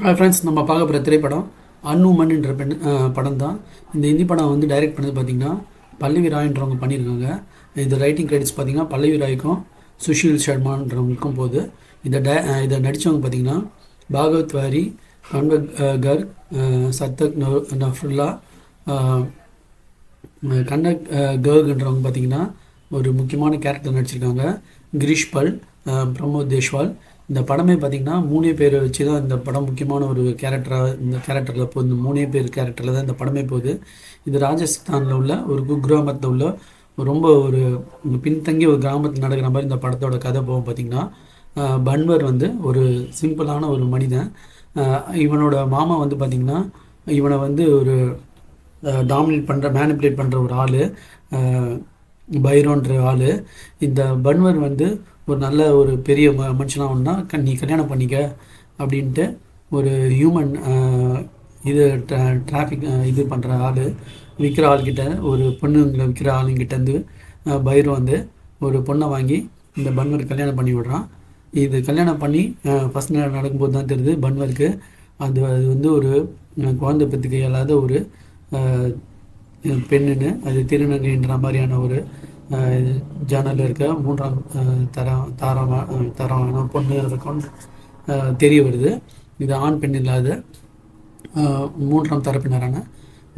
Friends நம்ம பார்க்க போகிற திரைப்படம் அன்னுமன்ன்ற பெண் படம் தான் இந்த ஹிந்தி படம் வந்து டைரக்ட் பண்ணது பார்த்திங்கன்னா பல்லவி ராய்ன்றவங்க பண்ணியிருக்காங்க இந்த ரைட்டிங் கிரெடிட்ஸ் பார்த்திங்கன்னா பல்லவி ராய்க்கும் சுஷீல் சர்மான்றவங்களுக்கும் போது இதை டே இதை நடித்தவங்க பார்த்திங்கன்னா பாகவத் வாரி கன்வக் கர்க் சத்தக் நஃபுல்லா கண்டக் கர்க்ன்றவங்க பார்த்தீங்கன்னா ஒரு முக்கியமான கேரக்டர் நடிச்சிருக்காங்க. கிரீஷ் பல் பிரமோத் தேஷ்வால் இந்த படமே பார்த்திங்கன்னா மூணே பேரை வச்சு தான் இந்த படம் முக்கியமான ஒரு கேரக்டராக இந்த கேரக்டரில் போகுது இந்த மூணே பேர் கேரக்டரில் தான் இந்த படமே போகுது. இது ராஜஸ்தானில் உள்ள ஒரு குக்கிராமத்தில் உள்ள ரொம்ப ஒரு பின்தங்கிய ஒரு கிராமத்தில் நடக்கிற மாதிரி இந்த படத்தோட கதை போகும் பார்த்தீங்கன்னா பன்வர் வந்து ஒரு சிம்பிளான ஒரு மனிதன். இவனோட மாமா வந்து பார்த்திங்கன்னா இவனை வந்து ஒரு டாமினேட் பண்ணுற மேனிப்புலேட் பண்ணுற ஒரு ஆள் பைரோன்ற ஆள். இந்த பன்வர் வந்து ஒரு நல்ல ஒரு பெரிய ம மனுஷனாக ஒன்றா கண் நீ கல்யாணம் பண்ணிக்க அப்படின்ட்டு ஒரு ஹியூமன் இது ட்ரா டிராஃபிக் இது பண்ணுற ஆள் விற்கிற ஆள்கிட்ட ஒரு பொண்ணுங்களை விற்கிற ஆளுங்கிட்டேருந்து பயிர் வந்து ஒரு பொண்ணை வாங்கி இந்த பன்வர் கல்யாணம் பண்ணி விடுறான். இது கல்யாணம் பண்ணி ஃபஸ்ட் நேரம் நடக்கும்போது தான் தெரியுது பன்வருக்கு. அது அது வந்து ஒரு குழந்தை பெற்றுக்க இயலாத ஒரு பெண்ணுன்னு அது திருநங்கைன்ற மாதிரியான ஒரு ஜன்னல் இருக்க மூன்றாம் தரம் தாரமா தரமான பொண்ணு இருக்கும்னு தெரிய வருது. இது ஆண் பெண் இல்லாத மூன்றாம் தரப்பினரான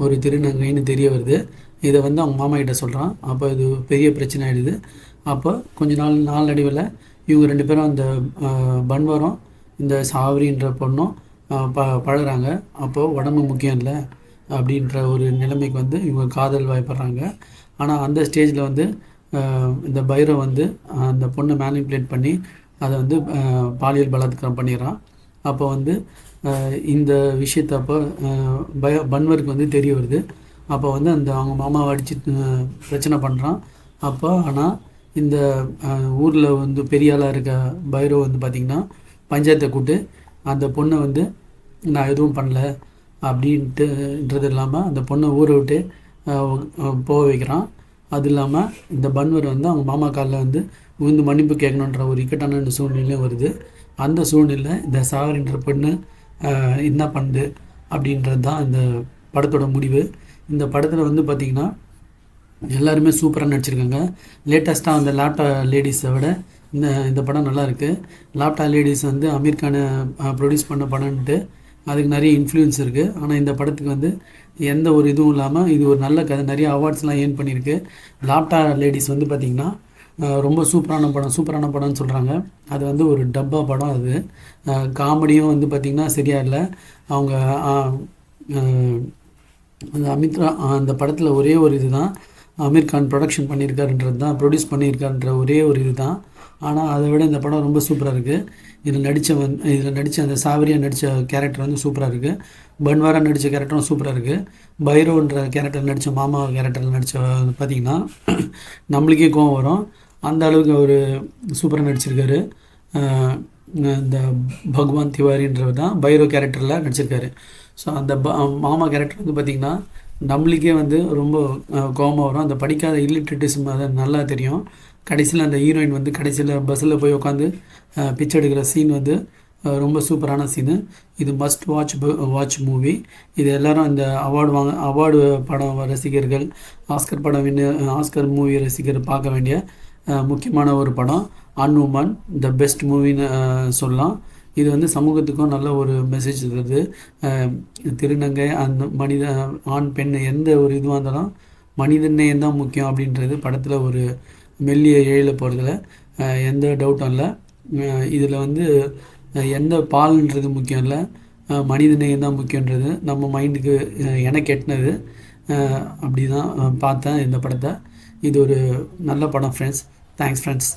ஒரு திருநங்கைன்னு தெரிய வருது. இதை வந்து அவங்க மாமா கிட்ட சொல்கிறான் அப்போ இது பெரிய பிரச்சனை ஆகிடுது அப்போ கொஞ்ச நாள் நாளடைவில் இவங்க ரெண்டு பேரும் அந்த பன்வரம் இந்த சாவரின்ற பொண்ணும் ப பழகுறாங்க. அப்போது உடம்பு முக்கியம் இல்லை. அப்படின்ற ஒரு நிலைமைக்கு வந்து இவங்க காதல் வாய்ப்படுறாங்க. ஆனால் அந்த ஸ்டேஜில் வந்து இந்த பைரவ் வந்து அந்த பொண்ணை மேனிப்புலேட் பண்ணி அதை வந்து பாலியல் பலாத்காரம் பண்ணிடுறான். அப்போ வந்து இந்த விஷயத்த அப்போ பய பன்வருக்கு வந்து தெரிய வருது. அப்போ வந்து அந்த அவங்க மாமாவை அடித்து பிரச்சனை பண்ணுறான் அப்போ ஆனால் இந்த ஊரில் வந்து பெரியாளாக இருக்க பைரவ் வந்து பார்த்திங்கன்னா பஞ்சாயத்தை கூப்பிட்டு அந்த பொண்ணை வந்து நான் எதுவும் பண்ணல. அப்படின்ட்டுன்றது இல்லாமல் அந்த பொண்ணை ஊரை விட்டு போக வைக்கிறான். அது இல்லாமல் இந்த பன்வர் வந்து அவங்க மாமா காலில் வந்து விழுந்து மன்னிப்பு கேட்கணுன்ற ஒரு இக்கட்டான சூழ்நிலையும் வருது. அந்த சூழ்நிலை இந்த சாகரின்ற பொண்ணு என்ன பண்ணுது அப்படின்றது தான் இந்த படத்தோட முடிவு. இந்த படத்தில் வந்து பார்த்திங்கன்னா எல்லாருமே சூப்பராக நடிச்சிருக்காங்க. லேட்டஸ்ட்டாக அந்த லேப்டா லேடிஸை விட இந்த இந்த படம் நல்லாயிருக்கு லேப்டா லேடிஸ் வந்து அமீர் கானை ப்ரொடியூஸ் பண்ண படம்ன்ட்டு அதுக்கு நிறைய இன்ஃப்ளூயன்ஸ் இருக்குது ஆனால் இந்த படத்துக்கு வந்து எந்த ஒரு இதுவும் இல்லாமல் இது ஒரு நல்ல கதை. நிறைய அவார்ட்ஸ்லாம் ஏர்ன் பண்ணியிருக்கு. லாப்டா லேடிஸ் வந்து பார்த்திங்கன்னா ரொம்ப சூப்பரான படம் சூப்பரான படம்னு சொல்கிறாங்க அது வந்து ஒரு டப்பா படம் அது. காமெடியும் வந்து பார்த்திங்கன்னா சரியாக இல்லை. அவங்க அந்த அமித்ரா அந்த படத்தில் ஒரே ஒரு இதுதான். அமீர் கான் ப்ரொடக்ஷன் பண்ணியிருக்காருன்றது தான் ப்ரொடியூஸ் பண்ணியிருக்காருன்ற ஒரே ஒரு இது தான் ஆனால் அதை விட இந்த படம் ரொம்ப சூப்பராக இருக்குது இதில் நடித்த வந் இதில் நடித்த அந்த சாவரியா நடித்த கேரக்டர் வந்து சூப்பராக இருக்குது பன்வாரா நடித்த கேரக்டரும் சூப்பராக இருக்குது பைரோன்ற கேரக்டர் நடித்த மாமா கேரக்டரில் நடித்த பார்த்தீங்கன்னா நம்மளுக்கே கோவம் வரும். அந்த அளவுக்கு அவர் சூப்பராக நடிச்சிருக்காரு. இந்த பகவான் திவாரின்றவர் தான் பைரோ கேரக்டரில் நடிச்சிருக்காரு. ஸோ அந்த ப மாமா கேரக்டர் வந்து பார்த்திங்கன்னா நம்மளுக்கே வந்து ரொம்ப அஹ், வரும். அந்த படிக்காத இல்லிட்ரேட்டிசம் அது நல்லா தெரியும். கடைசியில் அந்த ஹீரோயின் வந்து கடைசியில் பஸ்ஸில் போய் உட்காந்து பிச்சை எடுக்கிற சீன் வந்து ரொம்ப சூப்பரான சீனு இது மஸ்ட் வாட்ச் வாட்ச் மூவி இது எல்லாரும் இந்த அவார்டு வாங்க அவார்டு படம் ரசிகர்கள் ஆஸ்கர் படம் வின்னு ஆஸ்கர் மூவி ரசிகர் பார்க்க வேண்டிய முக்கியமான ஒரு படம். அன் உமன் த பெஸ்ட் மூவின்னு சொல்லலாம். இது வந்து சமூகத்துக்கும் நல்ல ஒரு மெசேஜ் தருது. திருநங்கை அந்த மனித ஆண் பெண் எந்த ஒரு இதுவாக இருந்தாலும் மனிதநேயம் தான் முக்கியம் அப்படின்றது படத்தில் ஒரு மெல்லிய ஏழில் போகிறதுல எந்த டவுட்டும் இல்லை. இதில் வந்து எந்த பால்ன்றது முக்கியம் இல்லை. மனிதநேயம் தான் முக்கியன்றது நம்ம மைண்டுக்கு என எனக்கு எட்டினது அப்படி தான் பார்த்தேன் இந்த படத்தை. இது ஒரு நல்ல படம் ஃப்ரெண்ட்ஸ் தேங்க்ஸ் ஃப்ரெண்ட்ஸ்